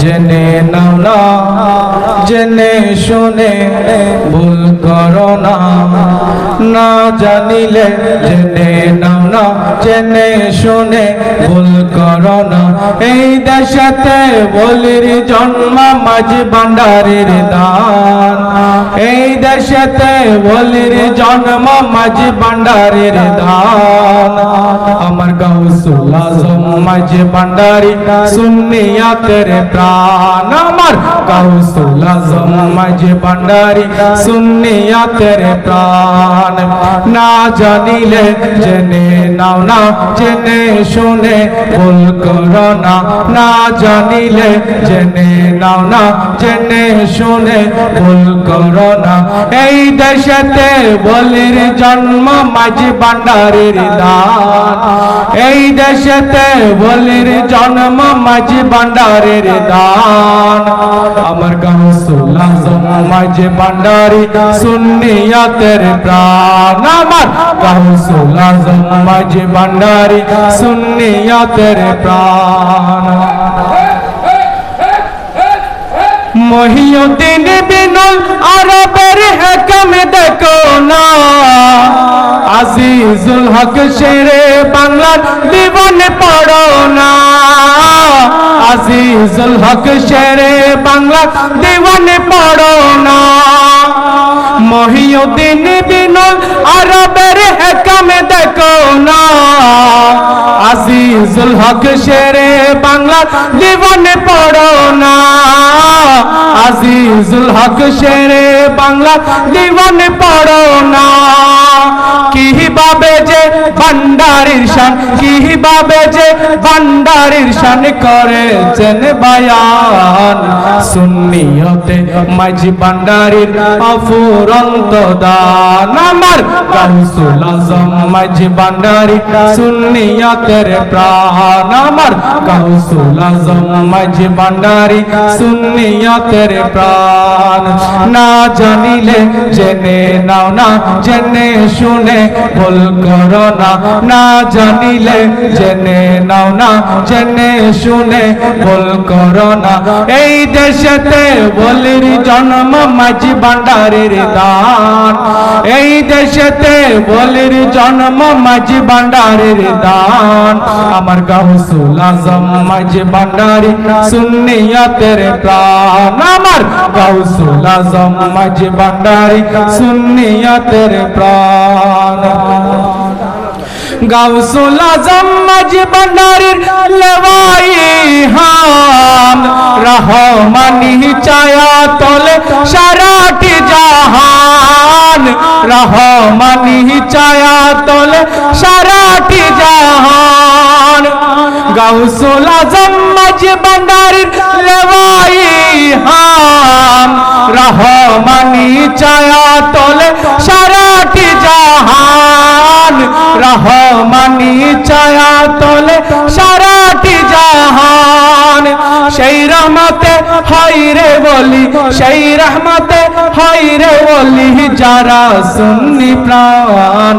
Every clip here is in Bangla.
জেনে নাও না জেনে শুনে ভুল করো না। না জানিলে, জেনে নাও না, জেনে শুনে ভুল করো না। এই দেশেতে বলির জন্ম, মাঝ ভান্ডারের দান। এই দেশেতে বলির জন্ম, মাঝ ভান্ডারের দান। আমার গাউসুল আজম, মাঝ ভান্ডারি, সুন্নিয়াতের প্রাণ। আমার গাউসুল আজম, মাঝ ভান্ডারি, সুন্নিয়াতের প্রাণ। না জানিলে জেনে নাও না, জেনে শুনে ভুল করো না। না জানিলে জেনে নাও না, জেনে শুনে ভুল করো না। এই দেশেতে বলির জন্ম মাঝি ভান্ডারের দান। এই দেশেতে বলির জন্ম মাঝি ভান্ডারের দান। আমার গাউসুল আজম মাঝি ভান্ডারি, সুন্নিয়াতের প্রাণ। আমার গাউসুল আজম মাঝি ভান্ডারি সুন্নিয়াতের প্রাণ মহিউদ্দিন বিনল আরবের হেকম দেখো না আজিজুল হক শেরে বাংলার দিবন পড়ো না আজিজুল হক শেরে বাংলার দিবন পড়ো না মহিউদ্দিন বিনল আরবের হেকাম দেখো না। আজিজুল হক শেরে বাংলা জীবনে পড়ো না। আজিজুল হক শেরে বাংলা জীবনে পড়ো না। কীভাবে যে ভান্ডারির শান কীভাবে যে ভান্ডারির শান করেছেন বায়ান? সুন্নিয়তে মাঝি ভান্ডারির অফুরন্ত দান। আমার গাউসুল আজম মাঝি ভান্ডারি সুন্নিয়তের প্রাণ। আমার আজম মাঝি ভান্ডারি সুন্নিয়তের প্রাণ। না জানিলে জেনে নাও না, জেনে শুনে ভুল করো না না জানিলে, জেনে নাও না, জেনে শুনে ভুল করো না। এই দেশেতে বলির জন্ম মাঝি ভান্ডারের দান। এই দেশেতে বলির জন্ম মাঝি ভান্ডারের দান। আমার গাউসুল আজম মাঝি ভান্ডারি সুন্নিয়াতের প্রাণ। আমার গাউসুল আজম মাঝি ভান্ডারি সুন্নিয়াতের প্রাণ। গাউসুল আজম মাঝি ভান্ডারির লেওয়াই হাম। রহমানি চায়া তলে সারাটি জাহান। রহমানি চায়া তলে সারাটি জাহান। গাউসুল আজম মাঝি ভান্ডারির লেওয়াই হাম। রহমানি চায়া তলে Mira রহমতে হয় রে বলি, সেই রহমতে হয় রে বলি, যারা সুন্নি প্রাণ,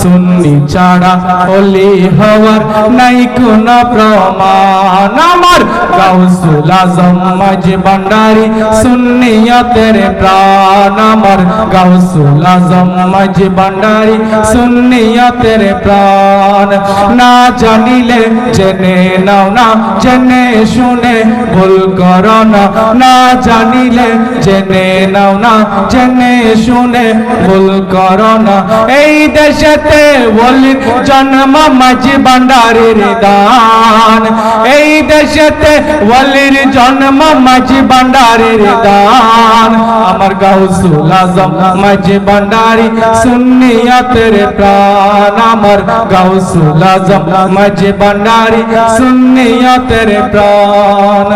সুন্নি ছাড়া অলি হওয়ার নাই কোন প্রমাণ। আমার গাউসুল আজম মাঝ ভান্ডারি সুন্নিয়তের প্রাণ। আমার গাউসুল আজম মাঝ ভান্ডারি সুন্নিয়তের প্রাণ। না জানিলে জেনে নাও, না জেনে শুনে ভুল করো না না জানিলে জেনে নাও না জেনে শুনে ভুল করো না এই দেশেতে বলি জন্ম মাঝি ভান্ডারের দান এই দেশেতে বলির জন্ম মাঝি ভান্ডারের দান আমার গাউসুল আজম মাঝি ভান্ডারি সুন্নিয়াতের প্রাণ আমার গাউসুল আজম মাঝি ভান্ডারি সুন্নিয়াতের প্রাণ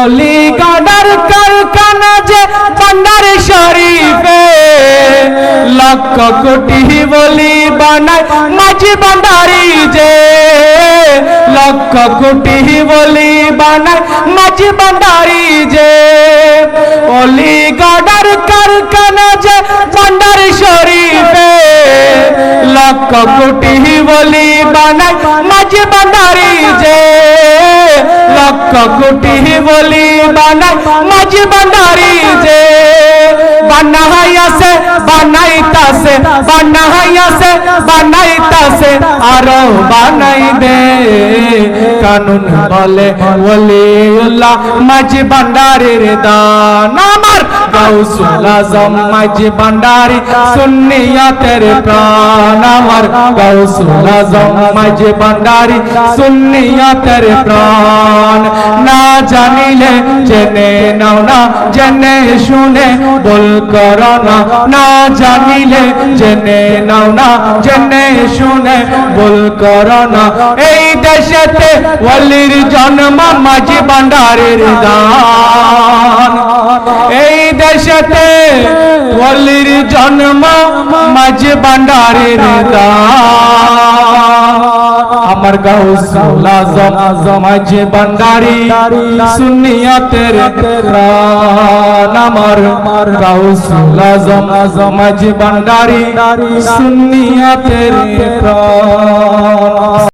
অলি গাডার কারখানা যে ভান্ডার শরীফে লক্ষ কোটি বলি বানায় মাঝি ভান্ডারি যে। লক্ষ কোটি বলি বানায় মাঝি ভান্ডারি যে। অলি গাডার কারখানা যে ভান্ডার শরীফে লক্ষ কোটি বলি বানায় মাঝি ভান্ডারি যে। লক্ষ কোটি বলি বানাই মাঝি ভান্ডারি যে বানাইয়াছে বানাইতাছে বানাইয়াছে বানাইতাছে আরও বানাই দে। কানুন বলে, ওলিউল্লাহ, মাঝি ভান্ডারির দান আমার। গাউসুল আজম, মাঝি ভান্ডারি, সুন্নিয়াতের প্রাণ আমার। গাউসুল আজম, মাঝি ভান্ডারি, সুন্নিয়াতের প্রাণ। না জানিলে, জেনে নাও না, জেনে শুনে বল করো না না জানিলে, জেনে নাও না, জেনে শুনে বল করো না এই দেশেতে ওলির জন্ম মাঝি ভান্ডারের দান। এই দেশেতে ওলির জন্ম মাঝি ভান্ডারের দান। আমার গাউসুল আজম আজম মাঝি ভান্ডারি সুন্নিয়াতের প্রাণ আমার। গাউসুল আজম আজম মাঝি ভান্ডারি সুন্নিয়াতের প্রাণ